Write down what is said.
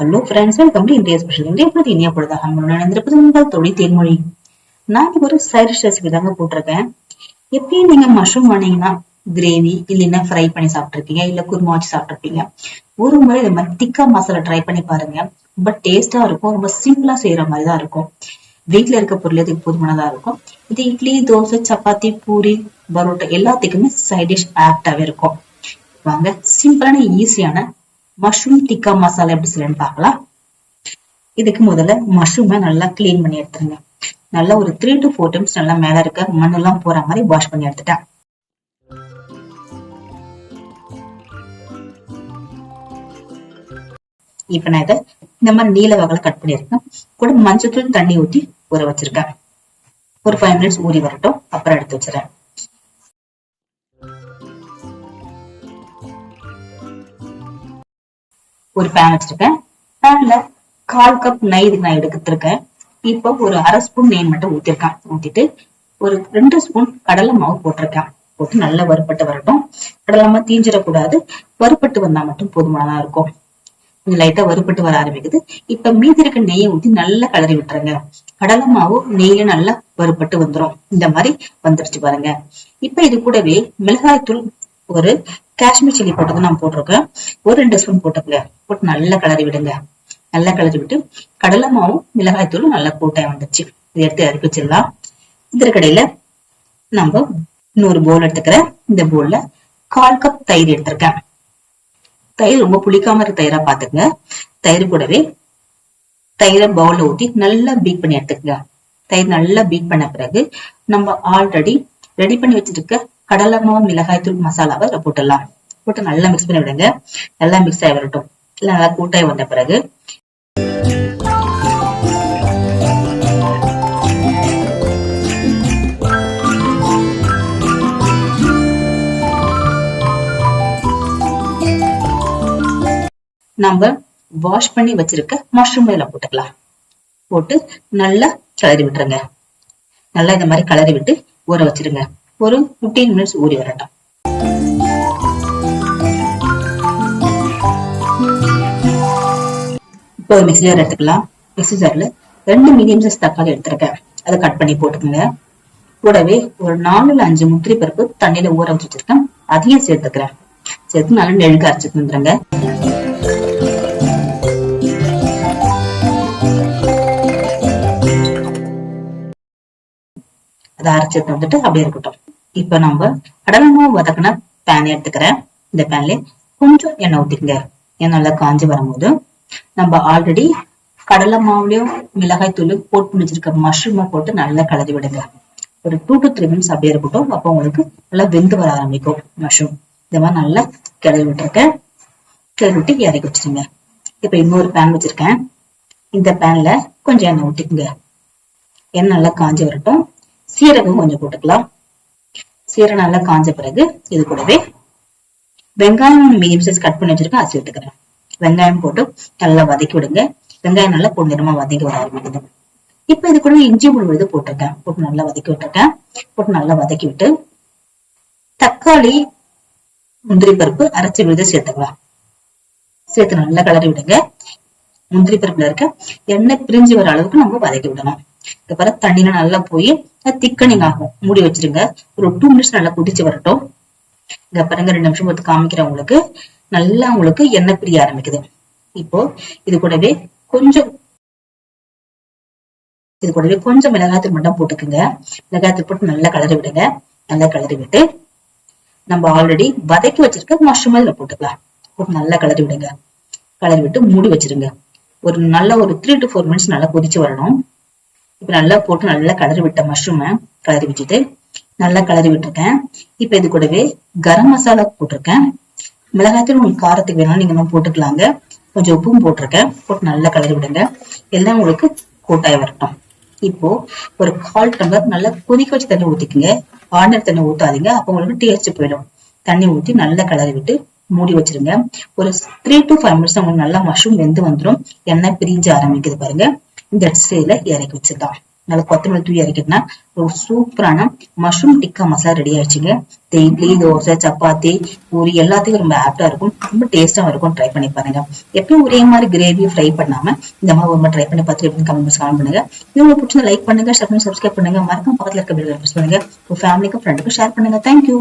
Hello friends welcome to India special India பொழுது இனியா பொழுதாக நடந்திருப்பது உங்கள் தொழில் தேர்மொழி நான் ஒரு சைடிஷ் ரெசிபி தாங்க போட்டிருக்கேன். எப்பயும் நீங்க மஷ்ரூம் வாங்கினீங்கன்னா கிரேவி இல்லைன்னா ஃப்ரை பண்ணி சாப்பிட்டுருப்பீங்க இல்ல குருமா வச்சு சாப்பிட்ருப்பீங்க ஒரு முறை இந்த மாதிரி திக்கா மசாலா ட்ரை பண்ணி பாருங்க. ரொம்ப டேஸ்டா இருக்கும் ரொம்ப சிம்பிளா செய்யற மாதிரி தான் இருக்கும். வீட்டுல இருக்க பொருள் இதுக்கு போதுமானதா இருக்கும். இது இட்லி தோசை சப்பாத்தி பூரி பரோட்டா எல்லாத்துக்குமே சைட் டிஷ் ஆப்டாவே இருக்கும். வாங்க சிம்பிளான ஈஸியான மஷ்ரூம் டிக்கா மசாலா எப்படி செய்யலாம்னு பார்க்கலாம். இதுக்கு முதல்ல மஷ்ரூமை நல்லா கிளீன் பண்ணி எடுத்துருங்க. நல்லா ஒரு த்ரீ டு ஃபோர் டைம்ஸ் நல்லா மேல இருக்க மண்ணெல்லாம் போற மாதிரி வாஷ் பண்ணி எடுத்துட்டேன் இப்ப நான் இதை இந்த மாதிரி நீல வகையில கட் பண்ணியிருக்கேன். கூட மஞ்சத்தூள் தண்ணி ஊத்தி ஊற வச்சிருக்கேன். ஒரு ஃபைவ் மினிட்ஸ் ஊறி வரட்டும். அப்புறம் எடுத்து வச்சிடறேன். ஒரு பேன் வச்சிருக்கேன். பேன்ல கால் கப் நெய் இதுக்கு நான் எடுத்துருக்கேன் இப்போ ஒரு அரை ஸ்பூன் நெய் மட்டும் ஊத்திருக்கேன். ஊத்திட்டு ஒரு ரெண்டு ஸ்பூன் கடலை மாவு போட்டிருக்கேன். போட்டு நல்லா வறுபட்டு வரட்டும். கடலை மாவு தீஞ்சிடக்கூடாது. வறுபட்டு வந்தா மட்டும் போதுமானதா இருக்கும். கொஞ்சம் லைட்டா வறுபட்டு வர ஆரம்பிக்குது. இப்ப மீதி இருக்க நெய்யை ஊத்தி நல்லா கலரி விட்டுருங்க. கடலை மாவு நெய்ல நல்லா வறுபட்டு வந்துடும் இந்த மாதிரி வந்துருச்சு பாருங்க. இப்ப இது கூடவே மிளகாய் தூள் ஒரு காஷ்மீர் சில்லி போட்டது நான் போட்டிருக்கேன். ஒரு ரெண்டு ஸ்பூன் போட்டுக்கங்க. போட்டு நல்லா கலரி விடுங்க. நல்லா கலரி விட்டு கடலை மாவும் மிளகாய் தூளும் நல்லா கூட்டாய் வந்துச்சு. இதை எடுத்து இறக்கி வச்சிடலாம். இதற்கடையில நம்ம இன்னொரு போல் எடுத்துக்கிறேன் இந்த போல்ல கால் கப் தயிர் எடுத்திருக்கேன். தயிர் ரொம்ப புளிக்காம இருக்க தயிரா பாத்துக்கங்க. தயிர் கூடவே தயிரை பவுல்ல ஊத்தி நல்லா பீட் பண்ணி எடுத்துக்கங்க. தயிர் நல்லா பீட் பண்ண பிறகு நம்ம ஆல்ரெடி ரெடி பண்ணி வச்சிருக்க கடலை மாவு மிளகாய்த்தூள் மசாலாவை இதை போட்டுடலாம். போட்டு நல்லா மிக்ஸ் பண்ணி விடுங்க. நல்லா மிக்ஸ் ஆகி வரட்டும். நல்லா கூட்டாய் வந்த பிறகு. நம்ம வாஷ் பண்ணி வச்சிருக்க மஷ்ரூம் இதுல போட்டுக்கலாம். போட்டு நல்லா கிளறி விட்டுருங்க. நல்லா இந்த மாதிரி கிளறி விட்டு ஊற வச்சிருங்க. ஒரு ஃபிஃப்டீன் மினிட்ஸ் ஊறி வரட்டும் இப்போ மிக்சி ஜார் எடுத்துக்கலாம் மிக்சி ஜார்ல ரெண்டு மீடியம் சைஸ் தக்காளி எடுத்திருக்கேன் அதை கட் பண்ணி போட்டுக்கோங்க கூடவே ஒரு நாலுல அஞ்சு முந்திரி பருப்பு தண்ணியில ஊற வச்சு வச்சிருக்கேன் அதையும் சேர்த்துக்கிறேன் சேர்த்து நல்லா நெழுக்க அரைச்சிட்டு வந்துருங்க அதை அரைச்சிட்டு வந்துட்டு அப்படியே இருக்கட்டும் இப்ப நம்ம கடலமாவு வதக்கின பேன் எடுத்துக்கிறேன். இந்த பேன்ல கொஞ்சம் எண்ணெய் ஊத்திக்கங்க. எண்ணெய் நல்லா காஞ்சி வரும்போது நம்ம ஆல்ரெடி கடலை மாவுலயும் மிளகாய் தூள் போட்டு முடிச்சிருக்க மஷ்ரூமை போட்டு நல்லா கலரி விடுங்க. ஒரு டூ டு த்ரீ மினிட்ஸ் அப்படியே இருக்கட்டும். அப்போ உங்களுக்கு நல்லா வெந்து வர ஆரம்பிக்கும் மஷ்ரூம் இந்த மாதிரி நல்லா கிளறி விட்டுருக்கேன் கிளறி விட்டு இறக்கி வச்சிருங்க. இப்ப இன்னொரு பேன் வச்சிருக்கேன். இந்த பேன்ல கொஞ்சம் எண்ணெய் ஊட்டிக்குங்க எண்ணெய் நல்லா காஞ்சி வரட்டும். சீரகம் கொஞ்சம் போட்டுக்கலாம். சீரகம் நல்லா காஞ்ச பிறகு இது கூடவே வெங்காயம் மீடியம் சைஸ் கட் பண்ணி வச்சிருக்கேன் அது சேர்த்துக்கிறேன் வெங்காயம் போட்டு நல்லா வதக்கி விடுங்க. வெங்காயம் நல்லா பொன்னிறமா வதக்கி வர ஆரம்பிக்குது. இப்ப இது கூட இஞ்சி விழுது போட்டிருக்கேன். போட்டு நல்லா வதக்கி விட்டுருக்கேன் போட்டு நல்லா வதக்கி விட்டு தக்காளி முந்திரி பருப்பு அரைச்சி விழுது சேர்த்துக்கலாம். சேர்த்து நல்லா கலரி விடுங்க. முந்திரி பருப்புல இருக்க எண்ணெய் பிரிஞ்சு வர அளவுக்கு நம்ம வதக்கி விடணும். இதுக்கப்புறம் தண்ணியில நல்லா போய் திக்கனிங் ஆகும். மூடி வச்சிருங்க. ஒரு டூ மினிட்ஸ் நல்லா குதிச்சு வரட்டும். இங்க பாருங்க ரெண்டு நிமிஷம் பார்த்து காமிக்கிறேன் உங்களுக்கு. நல்லா உங்களுக்கு எண்ணெய் பிரிய ஆரம்பிக்குது. இப்போ இது கூடவே கொஞ்சம் இது கூடவே கொஞ்சம் மிளகாத்தூள் மட்டும் போட்டுக்குங்க. மிளகாத்தூள் போட்டு நல்லா கலரி விடுங்க. நல்லா கலரி விட்டு நம்ம ஆல்ரெடி வதக்கி வச்சிருக்க மஷ்ரூம் இதுல போட்டுக்கலாம். போட்டு நல்லா கலரி விடுங்க. கலரி விட்டு மூடி வச்சிருங்க. ஒரு நல்ல ஒரு த்ரீ டு ஃபோர் மினிட்ஸ் நல்லா கொதிச்சு வரணும். இப்ப நல்லா போட்டு நல்லா கலரி விட்ட மஷ்ரூமை கலரி விட்டுட்டு நல்லா கலரி விட்டுருக்கேன். இப்ப இது கூடவே கரம் மசாலா போட்டிருக்கேன். மிளகாய்த்தூள் உங்களுக்கு காரத்துக்கு வேணாலும் நீங்க போட்டுக்கலாங்க. கொஞ்சம் உப்பும் போட்டிருக்கேன். போட்டு நல்லா கலரி விடுங்க. எல்லாம் உங்களுக்கு கூட்டாய் வரட்டும். இப்போ ஒரு கால் டம்ளர் நல்லா கொதிக்க வச்சு தண்ணி ஊத்திக்குங்க. ஆர்டர் தண்ணி ஊத்தாதீங்க. அப்போ உங்களுக்கு டேஸ்ட் போயிடும். தண்ணி ஊத்தி நல்லா கலரி விட்டு மூடி வச்சிருங்க. ஒரு த்ரீ டு ஃபைவ் மினிட்ஸ் உங்களுக்கு நல்லா மஷ்ரூம் வெந்து வந்துடும் எண்ணெய் பிரிஞ்சு ஆரம்பிக்குது பாருங்க. இந்த ஸ்டேஜ்ல இறக்கி வச்சிடலாம் நல்லா கொத்தமல்லி தூவி இறக்கிட்டோம்னா ஒரு சூப்பரான மஷ்ரூம் டிக்கா மசாலா ரெடி ஆயிடுச்சுங்க. இந்த இட்லி தோசை சப்பாத்தி பூரி எல்லாத்துக்கும் ரொம்ப ஆப்டா இருக்கும். ரொம்ப டேஸ்டா இருக்கும். ட்ரை பண்ணி பாருங்க. எப்பயும் ஒரே மாதிரி கிரேவி ஃப்ரை பண்ணாம இந்த மாதிரி ஒரு ட்ரை பண்ணி பார்த்து எப்படி கமெண்ட் கமெண்ட் பண்ணுங்க. இவங்க பிடிச்சது பிடிச்ச லைக் பண்ணுங்க ஷேர் பண்ணி சப்ஸ்கிரைப் பண்ணுங்க. மறக்காம பக்கத்துல இருக்க பில் ப்ரெஸ் பண்ணுங்க. உங்க ஃபேமிலிக்கும் ஃப்ரெண்டுக்கும் ஷேர் பண்ணுங்க. தேங்க்யூ